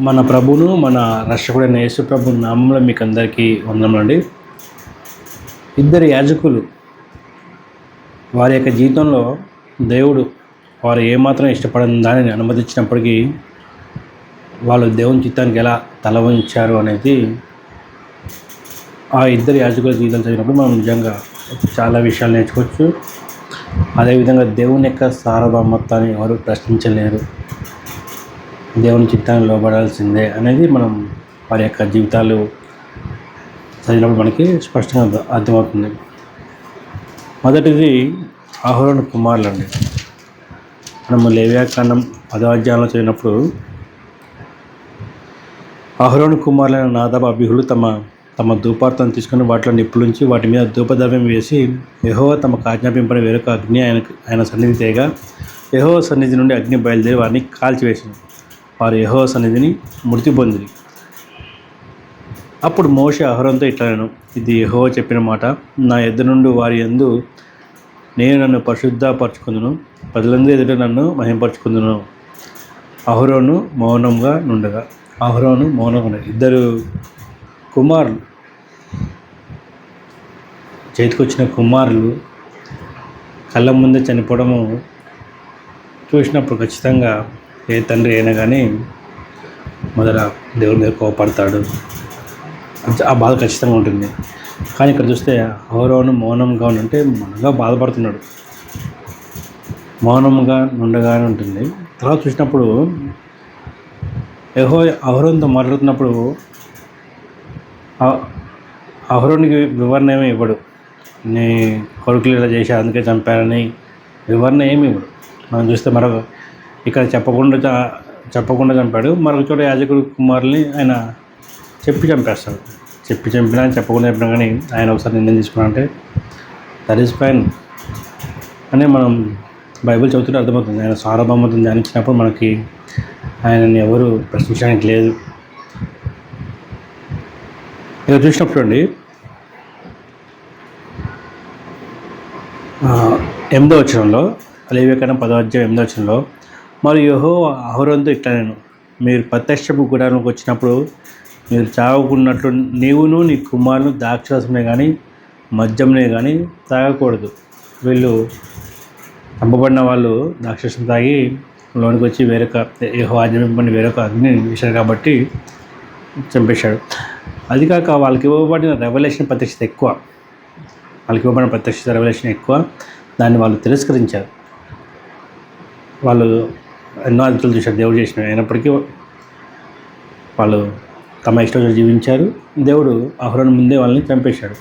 మన ప్రభును మన రక్షకుడైన యేసు ప్రభు నామంలో మీకు అందరికీ వందనములండి. ఇద్దరు యాజకులు వారి యొక్క జీవితంలో దేవుడు వారు ఏమాత్రం ఇష్టపడని దానిని అనుమతించినప్పటికీ వాళ్ళు దేవుని చిత్తానికి ఎలా తల వంచారు అనేది ఆ ఇద్దరు యాజకుల జీవితం చదివినప్పుడు మనం నిజంగా చాలా విషయాలు నేర్చుకోవచ్చు. అదేవిధంగా దేవుని యొక్క సార్వభౌమత్వాన్ని ఎవరు ప్రశ్నించలేరు. దేవుని చిత్తాన్ని లోబడాల్సిందే అనేది మనం వారి యొక్క జీవితాలు చదివినప్పుడు మనకి స్పష్టంగా అర్థ- అర్థమవుతుంది. మొదటిది ఆహ్వాన కుమారులు అండి మనము లేవ్యాకాండం పదవాధ్యాయంలో చదివినప్పుడు అహరోను కుమారులైన నాదాబ్ అభిహులు తమ తమ ధూపార్థం తీసుకుని వాటిలో నిప్పులుంచి వాటి మీద ధూపద్రవ్యం వేసి యహోవ తమ ఆజ్ఞాపింపని వేరొక అగ్ని ఆయన ఆయన సన్నిధి తేగా యహోవ సన్నిధి నుండి అగ్ని బయలుదేరి వారిని కాల్చివేసింది వారు యహో సన్నిధిని మృతి పొందిరి. అప్పుడు మోషే అహరంతో ఇట్లాను ఇది యహో చెప్పిన మాట నా ఎద్దు నుండి వారి ఎందు నేను నన్ను పరిశుద్ధపరచుకుందును ప్రజలందరూ ఎదుట నన్ను మహింపరచుకుందును. అహరోను మౌనంగా నుండగా అహరోను మౌనంగా ఉండగా ఇద్దరు కుమారులు చేతికొచ్చిన కుమారులు కళ్ళ ముందే చనిపోవడము చూసినప్పుడు ఖచ్చితంగా ఏ తండ్రి అయినా కానీ మొదట దేవుడి మీద కోపడతాడు. ఆ బాధ ఖచ్చితంగా ఉంటుంది. కానీ ఇక్కడ చూస్తే అవరోను మౌనంగా ఉంటే మనగా బాధపడుతున్నాడు. మౌనంగా నుండగానే ఉంటుంది. తర్వాత చూసినప్పుడు యహో అహరోన్తో మాట్లాడుతున్నప్పుడు అహరోనికి వివరణ ఏమీ ఇవ్వడు. నీ కొడుకులు ఇలా చేసి అందుకే చంపారని వివరణ ఏమి ఇవ్వడు. మనం చూస్తే మరొక ఇక్కడ చెప్పకుండా చెప్పకుండా చంపాడు. మరొక చోట యాజకుడు కుమారుల్ని ఆయన చెప్పి చంపేస్తాడు. చెప్పి చంపినా చెప్పకుండా చెప్పినా కానీ ఆయన ఒకసారి నిర్ణయం తీసుకున్నా అంటే దట్ ఈస్ ఫైన్ అని మనం బైబిల్ చదువుతుంటే అర్థమవుతుంది. ఆయన సార్వభౌమతను ధ్యానించినప్పుడు మనకి ఆయనని ఎవరు ప్రశ్నించడానికి లేదు. ఇక చూసినప్పుడు అండి ఎనిమిదో వచనంలో లేవికన్నా పదో అధ్యాయం ఎనిమిదో వచనంలో మరి యహో అహరోన్తో ఇట్లా నేను మీరు ప్రత్యక్షపు గుడానికి వచ్చినప్పుడు మీరు చావుకున్నట్లు నీవును నీ కుమారును ద్రాక్షరసమే కానీ మద్యంనే కానీ తాగకూడదు. వీళ్ళు చంపబడిన వాళ్ళు ద్రాక్షరసం తాగి లోనికి వచ్చి వేరొక యహో ఆజ్ఞాపింపని వేరొక అగ్ని విషయాలు కాబట్టి చంపేశాడు. అది కాక వాళ్ళకి ఇవ్వబడిన రెవల్యూషన్ ప్రత్యక్షత ఎక్కువ. వాళ్ళకి ఇవ్వబడిన ప్రత్యక్షత రెవల్యూషన్ ఎక్కువ. దాన్ని వాళ్ళు తిరస్కరించారు. వాళ్ళు ఎన్నో అద్భుతాలు చూశారు దేవుడు చేసిన అయినప్పటికీ వాళ్ళు తమ ఇష్టం జీవించారు. దేవుడు అహరోన్ ముందే వాళ్ళని చంపేశాడు.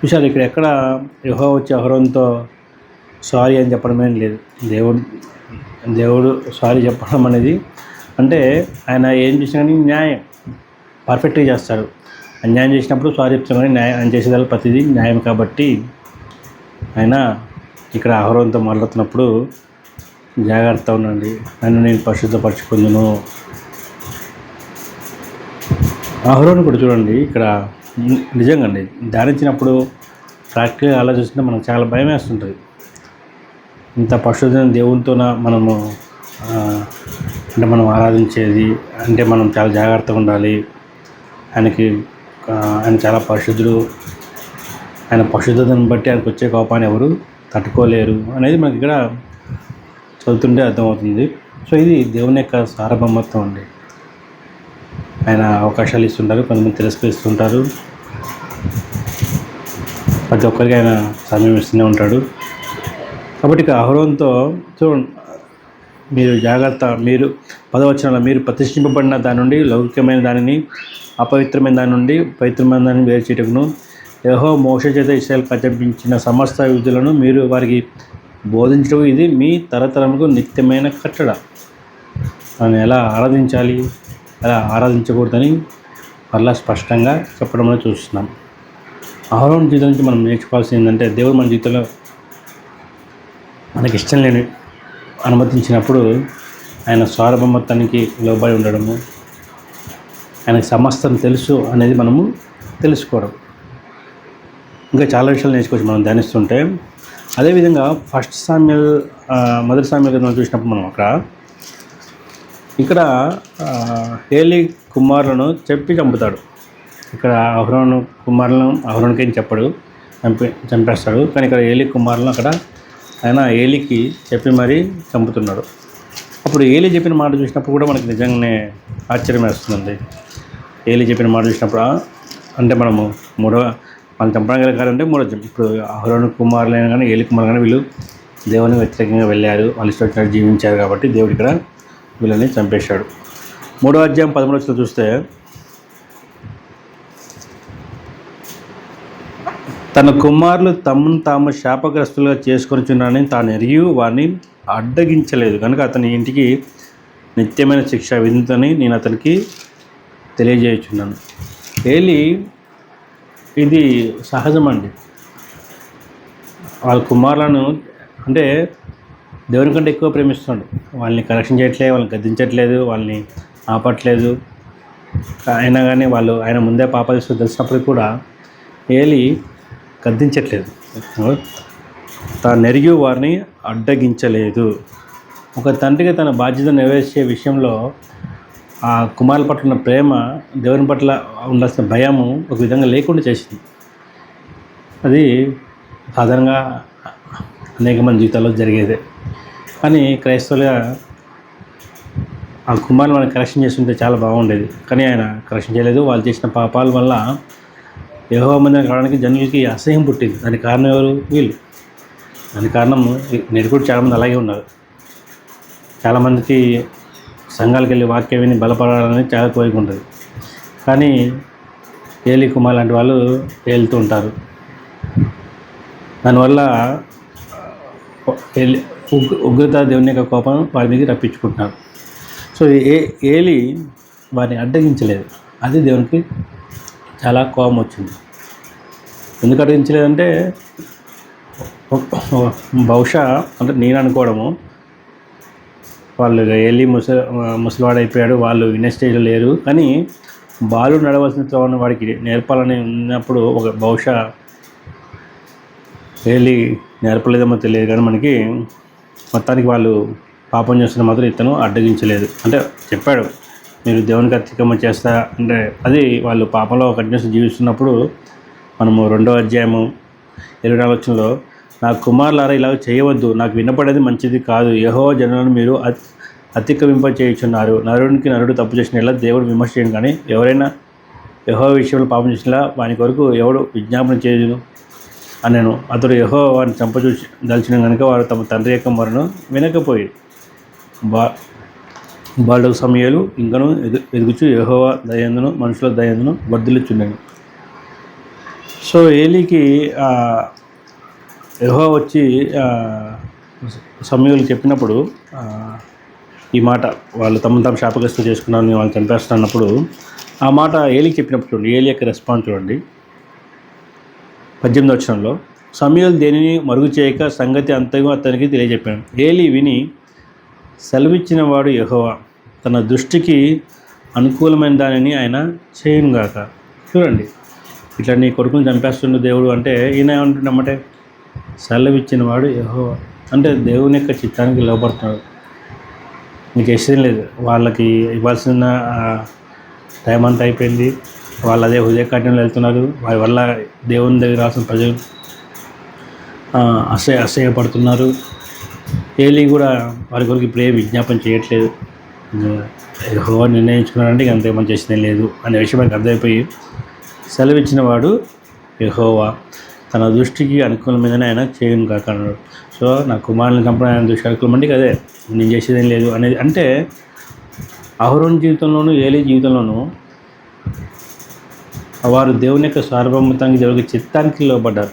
చూశారు ఇక్కడ ఎక్కడ యహో వచ్చి అహరోన్తో సారీ అని చెప్పడమే లేదు. దేవుడు దేవుడు సారీ చెప్పడం అనేది అంటే ఆయన ఏం చేసినా కానీ న్యాయం పర్ఫెక్ట్గా చేస్తాడు. అన్యాయం చేసినప్పుడు సారీ చెప్తాం కానీ న్యాయం ఆయన చేసేదాన్ని ప్రతిదీ న్యాయం కాబట్టి ఆయన ఇక్కడ ఆహారంతో మాట్లాడుతున్నప్పుడు జాగ్రత్త ఉండండి. నన్ను నేను పరిశుద్ధపరచుకుందును. ఆహారం కూడా చూడండి ఇక్కడ నిజంగా అండి ధ్యానించినప్పుడు ప్రాక్టికల్గా ఆలోచిస్తుంటే మనకు చాలా భయం వేస్తుంటుంది. ఇంత పరిశుద్ధమైన దేవునితోన మనము అంటే మనం ఆరాధించేది అంటే మనం చాలా జాగ్రత్తగా ఉండాలి. ఆయనకి ఆయన చాలా పరిశుద్ధుడు. ఆయన పరిశుద్ధతను బట్టి ఆయనకు వచ్చే కోపాన్ని ఎవరు తట్టుకోలేరు అనేది మనకి ఇక్కడ చదువుతుంటే అర్థమవుతుంది. సో ఇది దేవుని యొక్క సారభమత్వం అండి. ఆయన అవకాశాలు ఇస్తుంటారు కొంతమంది తిరస్కరిస్తుంటారు. ప్రతి ఒక్కరికి ఆయన సమయం ఇస్తూనే ఉంటాడు. కాబట్టి ఇక అహరోన్తో చూడండి మీరు జాగ్రత్త మీరు పదవచనంలో మీరు ప్రతిష్ఠింపబడిన దాని నుండి లౌకికమైన దానిని అపవిత్రమైన దాని నుండి పవిత్రమైన దానిని వేరు చేయటకును యహో మోష చేత ఇస్రాయల్ ప్రజపించిన సమస్త విధులను మీరు వారికి బోధించడం ఇది మీ తరతరముకు నిత్యమైన కట్టడ. తను ఎలా ఆరాధించాలి? ఎలా ఆరాధించకూడదని మరలా స్పష్టంగా చెప్పడం అనేది చూస్తున్నాం. అహరోన్ జీవితం నుంచి మనం నేర్చుకోవాల్సింది ఏంటంటే దేవుడు మన జీవితంలో మనకి ఇష్టం లేని అనుమతించినప్పుడు ఆయన స్వారభమత్వానికి లోబడి ఉండడము ఆయనకు సమస్తం తెలుసు అనేది మనము తెలుసుకోవడం. ఇంకా చాలా విషయాలు నేర్చుకోవచ్చు. మనం ధ్యానిస్తుంటే అదేవిధంగా ఫస్ట్ సామ్యల్ మొదటి సామ్యల్ గ్రంథం చూసినప్పుడు మనం అక్కడ ఇక్కడ ఏలి కుమారులను చెప్పి చంపుతాడు. ఇక్కడ అహరోను కుమారులను అహరోన్కి ఏం చెప్పడు చంపి చంపేస్తాడు. కానీ ఇక్కడ ఏలి కుమారులను అక్కడ ఆయన ఏలికి చెప్పి మరీ చంపుతున్నాడు. అప్పుడు ఏలి చెప్పిన మాట చూసినప్పుడు కూడా మనకి నిజంగానే ఆశ్చర్యం వేస్తుందండి ఏలి చెప్పిన మాట చూసినప్పుడు అంటే మనము మూడవ మనం చంపడానికి వెళ్ళారంటే మూడో ఇప్పుడు అహరోను కుమారులైన కానీ ఏలి కుమార్ కానీ వీళ్ళు దేవుని వ్యతిరేకంగా వెళ్ళారు. వాళ్ళు ఇష్టం వచ్చినట్టు జీవించారు కాబట్టి దేవుడు ఇక్కడ వీళ్ళని చంపేశాడు. మూడో అధ్యాయం పదమూడు వచ్చిన చూస్తే తన కుమారులు తమను తాము శాపగ్రస్తులుగా చేసుకొనిచున్నారని తాను ఎరిగి వారిని అడ్డగించలేదు. కనుక అతని ఇంటికి నిత్యమైన శిక్ష విధించని నేను అతనికి తెలియజేయుచున్నాను. ఏలి ఇది సహజమండి. వాళ్ళ కుమారులను అంటే దేవుని కంటే ఎక్కువ ప్రేమిస్తున్నాడు వాళ్ళని కరెక్షన్ చేయట్లేదు వాళ్ళని గద్దించట్లేదు వాళ్ళని ఆపట్లేదు. అయినా కానీ వాళ్ళు ఆయన ముందే పాపాలు తెలిసినప్పుడు కూడా ఏలి గద్దించట్లేదు. తాను నెరిగి వారిని అడ్డగించలేదు. ఒక తండ్రికి తన బాధ్యత నెరవేర్చే విషయంలో ఆ కుమారుల పట్ల ఉన్న ప్రేమ దేవుని పట్ల ఉండాల్సిన భయము ఒక విధంగా లేకుండా చేసింది. అది సాధారణంగా అనేక మంది జీవితాల్లో జరిగేదే. కానీ క్రైస్తవులుగా ఆ కుమారుని మనం కరెక్షన్ చేస్తుంటే చాలా బాగుండేది. కానీ ఆయన కరెక్షన్ చేయలేదు. వాళ్ళు చేసిన పాపాల వల్ల యహో మందిరం కావడానికి జనులకి అసహ్యం పుట్టింది. దానికి కారణం ఎవరు? వీళ్ళు. దాని కారణం నేడు కూడా చాలామంది అలాగే ఉన్నారు. చాలామందికి సంఘాలకు వెళ్ళి వాక్యం విని బలపడాలని చాలా కోరిక ఉంటుంది. కానీ ఏలి కుమార్ లాంటి వాళ్ళు ఏలుతూ ఉంటారు. దానివల్ల ఉగ్రత దేవుని యొక్క కోపం వారి మీద రప్పించుకుంటున్నారు. సో ఏ ఏలి వారిని అడ్డగించలేదు. అది దేవునికి చాలా కోపం వచ్చింది. ఎందుకు అడ్డగించలేదంటే బహుశా అంటే నేను అనుకోవడము వాళ్ళు వెళ్ళి ముస ముసలివాడు అయిపోయాడు వాళ్ళు వినే స్టేజ్లో లేరు. కానీ బాలు నడవలసిన త్రోవను వాడికి నేర్పాలని ఉన్నప్పుడు ఒక బహుశా వెళ్ళి నేర్పలేదేమో తెలియదు. కానీ మనకి మొత్తానికి వాళ్ళు పాపం చేస్తున్న మాత్రం ఇతను అడ్డగించలేదు. అంటే చెప్పాడు మీరు దేవునికి అతిక్రమ చేస్తా అంటే అది వాళ్ళు పాపంలో కంటిన్యూస్ జీవిస్తున్నప్పుడు మనము రెండో అధ్యాయము ఇరవై నాలుగు వచ్చంలో నా కుమారులారా ఇలా చేయవద్దు. నాకు వినపడేది మంచిది కాదు. యహో జనులను మీరు అతిక్రమింప చేయుచున్నారు నరుడికి నరుడు తప్పు చేసిన ఇలా దేవుడు విమర్శ కానీ ఎవరైనా యహో విషయంలో పాపం చేసినా వాని కొరకు ఎవడు విజ్ఞాపన చేయను అని నేను అతడు యహో వారిని చంపచూసి దలిచిన కనుక వారు తమ తండ్రి యొక్క మరణం వినకపోయి బా బాలు సమయాలు ఇంకను ఎదు ఎదుగుచు యహోవ దయందును మనుషుల దయందును వర్ధిల్లుచున్నాను సో ఏలికి యహో వచ్చి సమయులు చెప్పినప్పుడు ఈ మాట వాళ్ళు తమ తాము శాపగ్రస్తం చేసుకున్నాను వాళ్ళు చంపేస్తున్నప్పుడు ఆ మాట ఏలికి చెప్పినప్పుడు చూడండి ఏలి యొక్క రెస్పాన్స్ చూడండి. పద్దెనిమిది వచ్చంలో సమయాలు దేనిని మరుగు చేయక సంగతి అంతగా అతనికి తెలియజెప్పాను. ఏలి విని సెలవిచ్చిన వాడు యహోవా తన దృష్టికి అనుకూలమైన దానిని ఆయన చేయనుగాక. చూడండి ఇట్లా నీ కొడుకుని చంపేస్తుండే దేవుడు అంటే ఈయన ఏమంటున్నామంటే సెలవిచ్చిన వాడు యహో అంటే దేవుని యొక్క చిత్తానికి లోపడుతున్నాడు నీకు ఇష్టం లేదు. వాళ్ళకి ఇవ్వాల్సిన టైం అంతా అయిపోయింది. వాళ్ళు అదే హృదయ కాఠిన్యంలో వెళ్తున్నారు. వారి వల్ల దేవుని దగ్గర రాసిన ప్రజలు అసహ్య అసహ్యపడుతున్నారు. ఏలి కూడా వారి కొరకు ఇప్పుడే విజ్ఞాపన చేయట్లేదు. యెహోవా నిర్ణయించుకున్నారంటే ఇక అంతే మనం చేసిందే లేదు అనే విషయం మనకు అర్థమైపోయి సెలవిచ్చిన వాడు యహోవా. తన దృష్టికి అనుకూలమైనదని ఆయన చేయను కాక అన్నాడు సో నా కుమారుని చంపడం ఆయన దృష్టి అనుకూలం అంటే అదే నేను చేసేదేం లేదు అనేది. అంటే అహరోన్ జీవితంలోనూ ఏలి జీవితంలోనూ వారు దేవుని యొక్క సార్వభౌమతానికి దేవుడికి చిత్తానికి లోపడ్డారు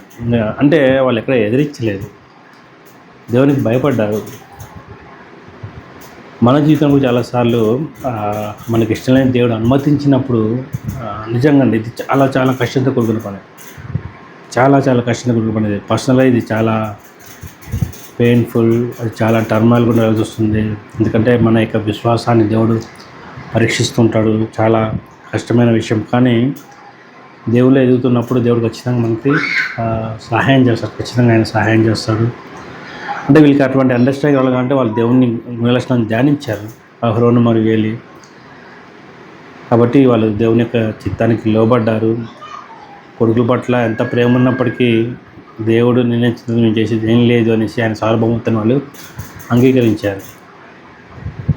అంటే వాళ్ళు ఎక్కడ ఎదిరించలేదు. దేవునికి భయపడ్డారు. మన జీవితంలో చాలాసార్లు మనకి ఇష్టం లేని దేవుడు అనుమతించినప్పుడు నిజంగా అండి ఇది చాలా చాలా కష్టంతో కూడుకున్న పని. చాలా చాలా కష్టంగా కూడుకున్న పర్సనల్గా ఇది చాలా పెయిన్ఫుల్ అది చాలా టర్మాయిల్ కూడా వస్తుంది. ఎందుకంటే మన యొక్క విశ్వాసాన్ని దేవుడు పరీక్షిస్తుంటాడు. చాలా కష్టమైన విషయం. కానీ దేవుళ్ళు ఎదుగుతున్నప్పుడు దేవుడు ఖచ్చితంగా మనకి సహాయం చేస్తాడు. ఖచ్చితంగా ఆయన సహాయం చేస్తాడు. అంటే వీళ్ళకి అటువంటి అండర్స్టాండింగ్ కలగాలంటే వాళ్ళు దేవుణ్ణి గుణలక్షణాన్ని ధ్యానించారు. అహరోను మరియు వేలి కాబట్టి వాళ్ళు దేవుని యొక్క చిత్తానికి లోబడ్డారు. కొడుకుల పట్ల ఎంత ప్రేమ ఉన్నప్పటికీ దేవుడు నిర్ణయించినది మేము చేసేది ఏం లేదు అనేసి ఆయన సార్వభౌమత్వాన్ని వాళ్ళు అంగీకరించారు.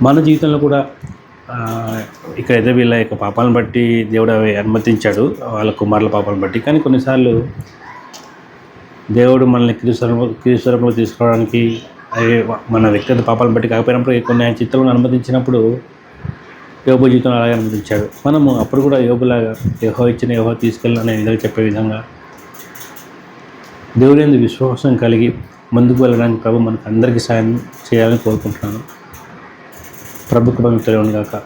మన జీవితంలో కూడా ఇక్కడ ఇక్కడైతే వీళ్ళ యొక్క పాపాలను బట్టి దేవుడు అవి అనుమతించాడు వాళ్ళ కుమారుల పాపాలను బట్టి. కానీ కొన్నిసార్లు దేవుడు మనల్ని క్రీస్తురంలో క్రీస్తురంలో తీసుకోవడానికి అవి మన వ్యక్తిగత పాపాలను బట్టి కాకపోయినప్పుడు కొన్ని ఆయన చిత్రంలో అనుమతించినప్పుడు యోబు జీవితంలో అలాగే అనుమతించాడు మనము అప్పుడు కూడా యోబులాగా యహో ఇచ్చిన యహో తీసుకెళ్ళాలనే విధంగా చెప్పే విధంగా దేవుని విశ్వాసం కలిగి ముందుకు వెళ్ళడానికి ప్రభు మనకు అందరికీ సాయం చేయాలని కోరుకుంటున్నాను. ప్రభుత్వం తెలియను కాక